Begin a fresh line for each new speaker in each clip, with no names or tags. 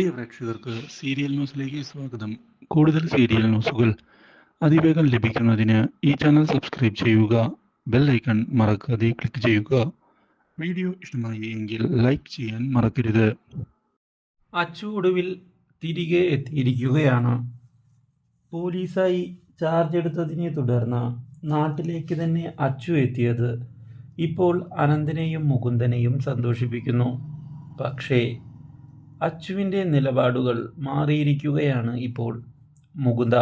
പ്രിയ പ്രേക്ഷകർക്ക് സീരിയൽ ന്യൂസിലേക്ക് സ്വാഗതം. കൂടുതൽ സീരിയൽ ന്യൂസുകൾ അതിവേഗം ലഭിക്കുന്നതിന് ഈ ചാനൽ സബ്സ്ക്രൈബ് ചെയ്യുക ബെൽ ഐക്കൺ മറക്കാതെ ക്ലിക്ക് ചെയ്യുക. വീഡിയോ ഇഷ്ടമായി എങ്കിൽ ലൈക്ക് ചെയ്യാൻ മറക്കരുത്.
അച്ചു ഒടുവിൽ തിരികെ എത്തിയിരിക്കുകയാണ്. പോലീസായി ചാർജ് എടുത്തതിനെ തുടർന്ന് നാട്ടിലേക്ക് തന്നെ അച്ചു എത്തിയത് ഇപ്പോൾ അനന്തനെയും മുകുന്ദനെയും സന്തോഷിപ്പിക്കുന്നു. പക്ഷേ അച്ചുവിന്റെ നിലപാടുകൾ മാറിയിരിക്കുകയാണ് ഇപ്പോൾ. മുകുന്ദ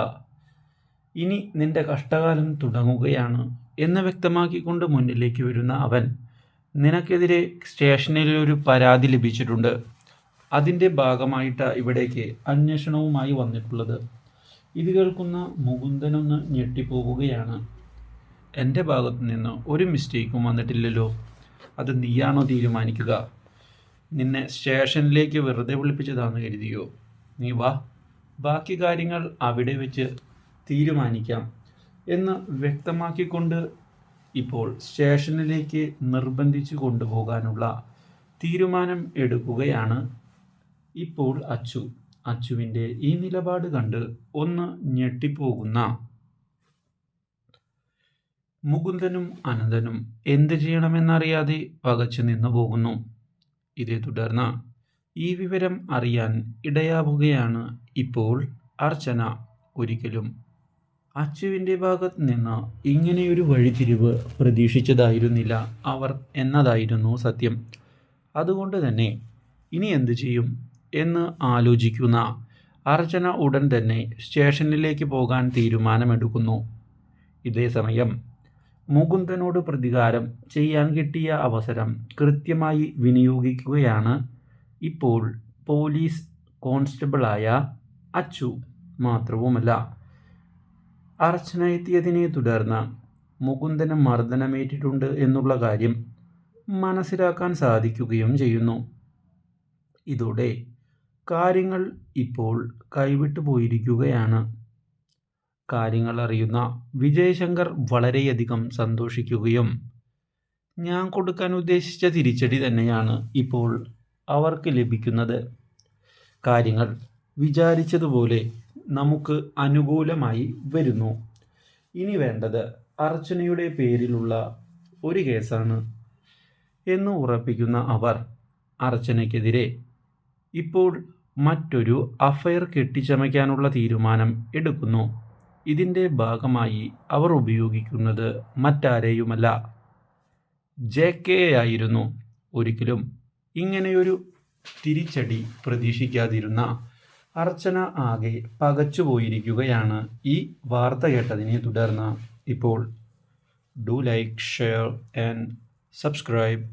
ഇനി നിന്റെ കഷ്ടകാലം തുടങ്ങുകയാണ് എന്ന് വ്യക്തമാക്കിക്കൊണ്ട് മുന്നിലേക്ക് വരുന്ന അവൻ നിനക്കെതിരെ സ്റ്റേഷനിൽ ഒരു പരാതി ലഭിച്ചിട്ടുണ്ട്. അതിന്റെ ഭാഗമായിട്ട് ഇവിടേക്ക് അന്വേഷണവുമായി വന്നിട്ടുള്ളത്. ഇത് കേൾക്കുന്ന മുകുന്ദനൊന്ന് ഞെട്ടിപ്പോവുകയാണ്. എന്റെ ഭാഗത്തു നിന്ന് ഒരു മിസ്റ്റേക്കും വന്നിട്ടില്ലല്ലോ. അത് നീയാണോ തീരുമാനിക്കുക? നിന്നെ സ്റ്റേഷനിലേക്ക് വെറുതെ വിളിപ്പിച്ചതാണെന്ന് കരുതിയോ? നീ വാ. ബാക്കി കാര്യങ്ങൾ അവിടെ വെച്ച് തീരുമാനിക്കാം എന്ന് വ്യക്തമാക്കിക്കൊണ്ട് ഇപ്പോൾ സ്റ്റേഷനിലേക്ക് നിർബന്ധിച്ചു കൊണ്ടുപോകാനുള്ള തീരുമാനം എടുക്കുകയാണ് ഇപ്പോൾ അച്ചു. അച്ചുവിന്റെ ഈ നിലപാട് കണ്ട് ഒന്ന് ഞെട്ടിപ്പോകുന്ന മുകുന്ദനും അനന്തനും എന്ത് ചെയ്യണമെന്നറിയാതെ പകച്ചു നിന്നു പോകുന്നു ഇതേ തുടർന്ന് ഈ വിവരം അറിയാൻ ഇടയാവുകയാണ് ഇപ്പോൾ അർച്ചന ഒരിക്കലും. അച്ചുവിന്റെ ഭാഗത്ത് നിന്ന് ഇങ്ങനെയൊരു വഴിതിരിവ് പ്രതീക്ഷിച്ചതായിരുന്നില്ല അവർ എന്നതായിരുന്നു സത്യം. അതുകൊണ്ട് തന്നെ ഇനി എന്തു ചെയ്യും എന്ന് ആലോചിക്കുന്ന അർച്ചന ഉടൻ തന്നെ സ്റ്റേഷനിലേക്ക് പോകാൻ തീരുമാനമെടുക്കുന്നു. ഇതേ സമയം മുകുന്ദനോട് പ്രതികാരം ചെയ്യാൻ കിട്ടിയ അവസരം കൃത്യമായി വിനിയോഗിക്കുകയാണ്. ഇപ്പോൾ പോലീസ് കോൺസ്റ്റബിളായ അച്ചു മാത്രവുമല്ല. അർച്ചനയെത്തിയതിനെ തുടർന്ന് മുകുന്ദന് മർദ്ദനമേറ്റിട്ടുണ്ട് എന്നുള്ള കാര്യം മനസ്സിലാക്കാൻ സാധിക്കുകയും ചെയ്യുന്നു. ഇതോടെ കാര്യങ്ങൾ ഇപ്പോൾ കൈവിട്ടു പോയിരിക്കുകയാണ് കാര്യങ്ങൾ അറിയുന്ന വിജയശങ്കർ വളരെയധികം സന്തോഷിക്കുകയും ഞാൻ കൊടുക്കാൻ ഉദ്ദേശിച്ച തിരിച്ചടി തന്നെയാണ് ഇപ്പോൾ അവർക്ക് ലഭിക്കുന്നത്. കാര്യങ്ങൾ വിചാരിച്ചതുപോലെ നമുക്ക് അനുകൂലമായി വരുന്നു. ഇനി വേണ്ടത് അർച്ചനയുടെ പേരിലുള്ള ഒരു കേസാണ് എന്ന് ഉറപ്പിക്കുന്ന അവർ അർച്ചനയ്ക്കെതിരെ ഇപ്പോൾ മറ്റൊരു അഫയർ കെട്ടിച്ചമയ്ക്കാനുള്ള തീരുമാനം എടുക്കുന്നു. ഇതിന്റെ ഭാഗമായി അവർ ഉപയോഗിക്കുന്നത് മറ്റാരെയുമല്ല. ജെ കെ ആയിരുന്നു. ഒരിക്കലും ഇങ്ങനെയൊരു തിരിച്ചടി പ്രതീക്ഷിക്കാതിരുന്ന അർച്ചന ആകെ പകച്ചുപോയിരിക്കുകയാണ് ഈ വാർത്ത കേട്ടതിനെ തുടർന്ന്. ഇപ്പോൾ do like share and subscribe